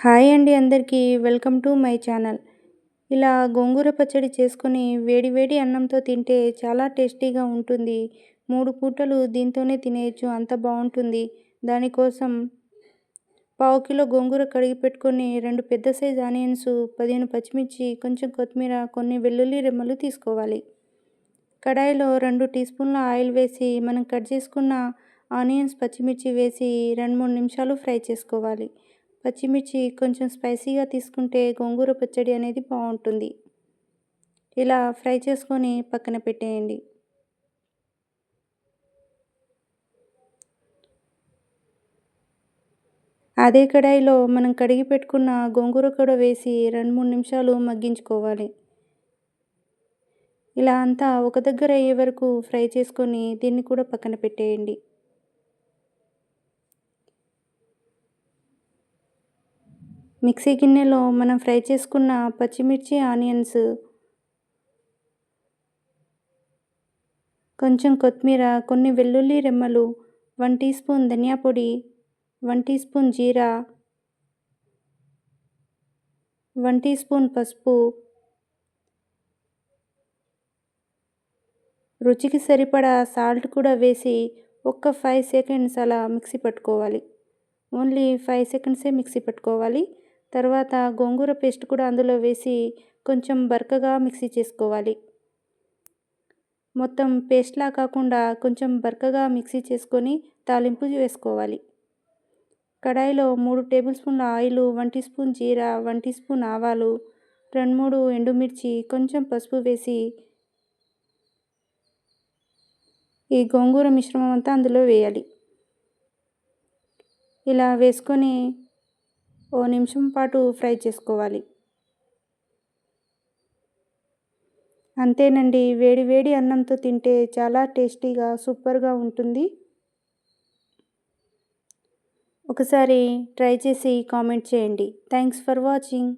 Hi అండి అందరికీ welcome to my channel. ఇలా గోంగూర పచ్చడి చేసుకొని వేడి వేడి అన్నంతో తింటే చాలా టేస్టీగా ఉంటుంది. మూడు పూటలు దీంతోనే తినేయచ్చు అంత బాగుంటుంది. దానికోసం పావు కిలో గోంగూర కడిగి పెట్టుకొని రెండు పెద్ద సైజ్ ఆనియన్స్ పదిహేను పచ్చిమిర్చి కొంచెం కొత్తిమీర కొన్ని వెల్లుల్లి రెమ్మలు తీసుకోవాలి. కడాయిలో రెండు టీ స్పూన్ల ఆయిల్ వేసి మనం కట్ చేసుకున్న ఆనియన్స్ పచ్చిమిర్చి వేసి రెండు మూడు నిమిషాలు ఫ్రై చేసుకోవాలి. పచ్చిమిర్చి కొంచెం స్పైసీగా తీసుకుంటే గోంగూర పచ్చడి అనేది బాగుంటుంది. ఇలా ఫ్రై చేసుకొని పక్కన పెట్టేయండి. అదే కడాయిలో మనం కడిగి పెట్టుకున్న గోంగూర కూడా వేసి రెండు మూడు నిమిషాలు మగ్గించుకోవాలి. ఇలా అంతా ఒక దగ్గర అయ్యే వరకు ఫ్రై చేసుకొని దీన్ని కూడా పక్కన పెట్టేయండి. మిక్సీ గిన్నెలో మనం ఫ్రై చేసుకున్న పచ్చిమిర్చి ఆనియన్స్ కొంచెం కొత్తిమీర కొన్ని వెల్లుల్లి రెమ్మలు వన్ టీ స్పూన్ ధనియా పొడి వన్ టీ స్పూన్ జీరా వన్ టీ స్పూన్ పసుపు. రుచికి సరిపడా సాల్ట్ కూడా వేసి ఒక్క ఫైవ్ సెకండ్స్ అలా మిక్సీ పట్టుకోవాలి. ఓన్లీ ఫైవ్ సెకండ్సే మిక్సీ పట్టుకోవాలి. తర్వాత గోంగూర పేస్ట్ కూడా అందులో వేసి కొంచెం బరకగా మిక్సీ చేసుకోవాలి. మొత్తం పేస్ట్లా కాకుండా కొంచెం బరకగా మిక్సీ చేసుకొని తాలింపు వేసుకోవాలి. కడాయిలో మూడు టేబుల్ స్పూన్ల ఆయిల్ వన్ టీ స్పూన్ జీర వన్ టీ స్పూన్ ఆవాలు రెండు మూడు ఎండుమిర్చి కొంచెం పసుపు వేసి ఈ గోంగూర మిశ్రమం అంతా అందులో వేయాలి. ఇలా వేసుకొని ఓ నిమిషం పాటు ఫ్రై చేసుకోవాలి. అంతేనండి వేడి వేడి అన్నంతో తింటే చాలా టేస్టీగా సూపర్గా ఉంటుంది. ఒకసారి ట్రై చేసి కామెంట్ చేయండి. Thanks for watching.